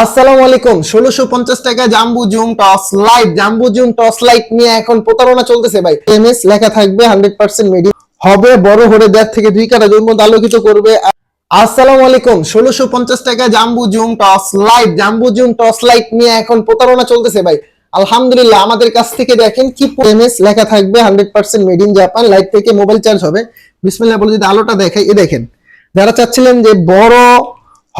আসসালামু আলাইকুম। ষোলোশো পঞ্চাশ টাকা jumbo zoom torch light jumbo zoom torch light নিয়ে এখন প্রতারণা চলতেছে ভাই। এমএস লেখা থাকবে হান্ড্রেড পার্সেন্ট মেডি হবে বড় হলে দেড় থেকে দুই কাটা জন্ম আলোকিত করবে। আসসালামু আলাইকুম। ষোলোশো পঞ্চাশ টাকা jumbo zoom torch light jumbo zoom torch light নিয়ে এখন প্রতারণা চলতেছে ভাই। আলহামদুলিল্লাহ, আমাদের কাছ থেকে দেখেন কি এমএস লেখা থাকবে hundred percent made in Japan light থেকে মোবাইল চার্জ হবে। বিসমিল্লাহ বলে যদি আলোটা দেখাই, এ দেখেন। যারা চাচ্ছিলেন যে বড়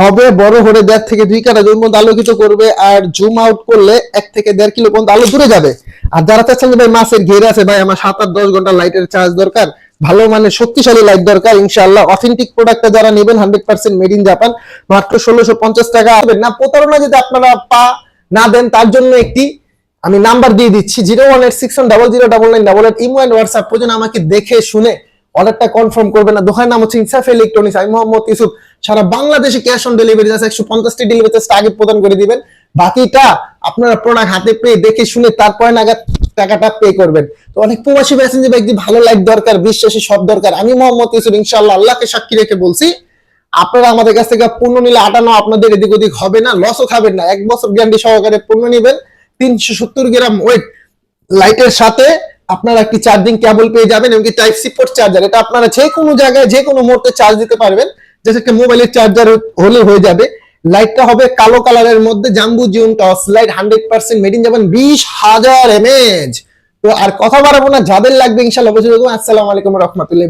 হবে, বড় হলে দেড় থেকে দুই কাটা জুম পর্যন্ত আলোকিত করবে, আর জুম আউট করলে এক থেকে দেড় কিলো পর্যন্ত আলো দূরে যাবে। আর যারা চাচ্ছেন যে ভাই মাসের ঘেরে আছে, ভাই আমার সাত আট দশ ঘণ্টা লাইটের চার্জ দরকার, ভালো মানে শক্তিশালী লাইট দরকার, ইনশাআল্লাহ। অথেন্টিক প্রোডাক্টটা যারা নেবেন hundred percent made in Japan মাত্র ষোলোশো পঞ্চাশ টাকা হবে না। প্রতারণা যদি আপনারা পা না দেন, তার জন্য একটি, আমি নাম্বার দিয়ে দিচ্ছি, zero one eight six one double zero double nine double eight, imo and WhatsApp. পর্যন্ত আমাকে দেখে, শুনে অর্ডারটা কনফার্ম করবেন না। দোকানের নাম হচ্ছে ইনসাফ ইলেকট্রনিক্স। আমি মোহাম্মদ ইউসুফ সারা বাংলাদেশে ক্যাশ অন ডেলিভারি আছে একশো পঞ্চাশটি ডেলিভারি চার্জ আগে প্রদান করে দিবেন। বাকিটা আপনারা প্রোডাক্ট হাতে পেয়ে দেখে শুনে তারপরে নাগাদ টাকাটা পে করবেন। তো অনেক প্রবাসী আছেন যে একটি ভালো লাইট দরকার, বিশ্বাসী সব দরকার। আমি মোহাম্মদ ইউসুফ, ইনশাআল্লাহ আল্লাহকে সাক্ষী রেখে বলছি, আপনারা আমাদের কাছ থেকে পণ্য নিলে আটানো আপনাদের এদিক ওদিক হবে না লসও খাবেন না। এক বছর গ্যারান্টি সহকারে পণ্য নেবেন, তিনশো সত্তর গ্রাম ওয়েট লাইটের সাথে আপনারা একটি চার্জিং কেবল পেয়ে যাবেন এমনকি টাইপ সি পোর্ট চার্জার এটা আপনারা যে কোনো জায়গায় যে কোনো মুহূর্তে চার্জ দিতে পারবেন। যেটা একটা মোবাইলের চার্জার হলে হয়ে যাবে। লাইটটা হবে কালো কালারের মধ্যে jumbo zoom torch light hundred percent made in Japan বিশ হাজার এমএজ তো আর কথা বাড়াবো না, যাদের লাগবে ইনশাল্লাহ অবশ্যই। আসসালামু আলাইকুম রহমতুল্লাহ